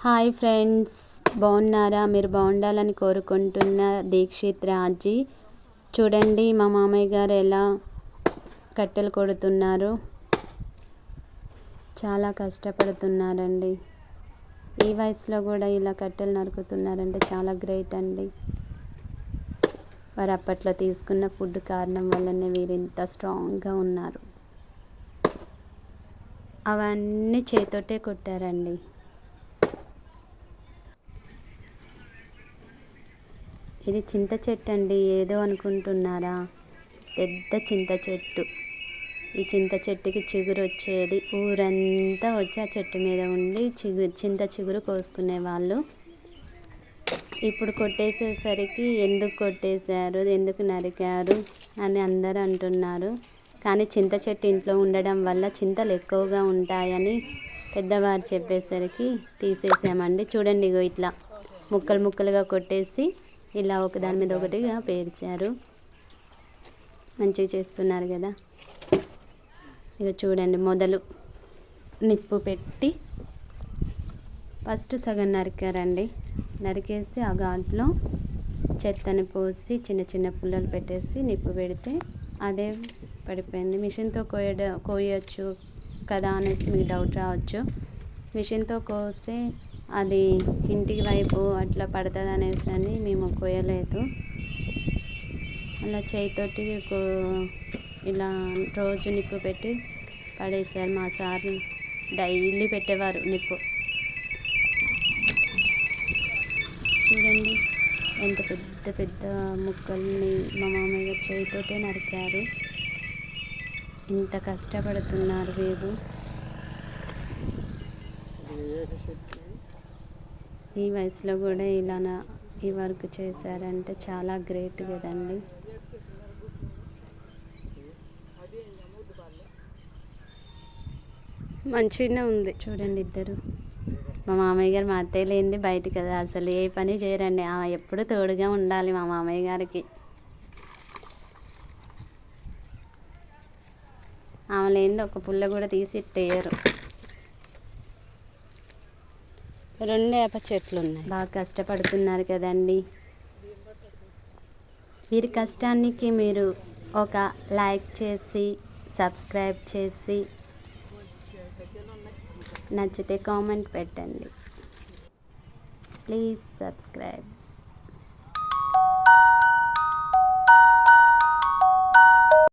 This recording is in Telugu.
హాయ్ ఫ్రెండ్స్ బాగున్నారా? మీరు బాగుండాలని కోరుకుంటున్న దీక్షిత్ రాజీ. చూడండి మా మామయ్య గారు ఎలా కట్టెలు కొడుతున్నారు. చాలా కష్టపడుతున్నారండి. ఈ వయసులో కూడా ఇలా కట్టెలు నరుకుతున్నారంటే చాలా గ్రేట్ అండి. వారు అప్పట్లో తీసుకున్న ఫుడ్ కారణం వల్లనే వీరు ఇంత స్ట్రాంగ్గా ఉన్నారు. అవన్నీ చేతోటే కొట్టారండి. ఇది చింత చెట్టు అండి ఏదో అనుకుంటున్నారా? పెద్ద చింత చెట్టు. ఈ చింత చెట్టుకి చిగురు వచ్చేది ఊరంతా వచ్చి ఆ చెట్టు మీద ఉండి చిగురు చింత చిగురు కోసుకునే వాళ్ళు ఇప్పుడు కొట్టేసేసరికి ఎందుకు కొట్టేశారు? ఎందుకు నరికారు? అని అందరూ అంటున్నారు. కానీ చింత చెట్టు ఇంట్లో ఉండడం వల్ల చింతలు ఎక్కువగా ఉంటాయని పెద్దవారు చెప్పేసరికి తీసేసామండి. చూడండి ఇగో ఇట్లా ముక్కలు ముక్కలుగా కొట్టేసి ఇలా ఒకదాని మీద ఒకటిగా పేర్చారు. మంచిగా చేస్తున్నారు కదా. ఇక చూడండి మొదలు నిప్పు పెట్టి ఫస్ట్ సగం నరికారండి. నరికేసి ఆ ఘాట్లో చెత్తని పోసి చిన్న చిన్న పుల్లలు పెట్టేసి నిప్పు పెడితే అదే పడిపోయింది. మిషన్తో కోయడ కోయచ్చు కదా అనేసి మీకు డౌట్ రావచ్చు. మిషన్తో కోస్తే అది ఇంటికి వైపు అట్లా పడుతుంది అనేసి అని మేము కోయలేదు అలా చేయితోటి ఇలా రోజు నిప్పు పెట్టి పడేసారు మా సార్ డైలీ పెట్టేవారు నిప్పు. చూడండి ఎంత పెద్ద పెద్ద ముక్కల్ని మా మామయ్య చేయితోటే నరికారు. ఇంత కష్టపడుతున్నారు వీరు. ఈ వయసులో కూడా ఇలా ఈ వర్క్ చేశారంటే చాలా గ్రేట్ కదండి. మంచిగానే ఉంది. చూడండి ఇద్దరు. మా మామయ్య గారు మా అత్తయ్య లేనిది బయట కదా. అసలు ఏ పని చేయరండి. ఎప్పుడు తోడుగా ఉండాలి మా మామయ్య గారికి. ఆమె లేనిది ఒక పుల్ల కూడా తీసి ఇట్టేయరు. రెండు వేప చెట్లు ఉన్నాయి బాగా కష్టపడుతున్నారు కదండి. వీరి కష్టానికి మీరు ఒక లైక్ చేసి సబ్స్క్రైబ్ చేసి నచ్చితే కామెంట్ పెట్టండి. Please subscribe.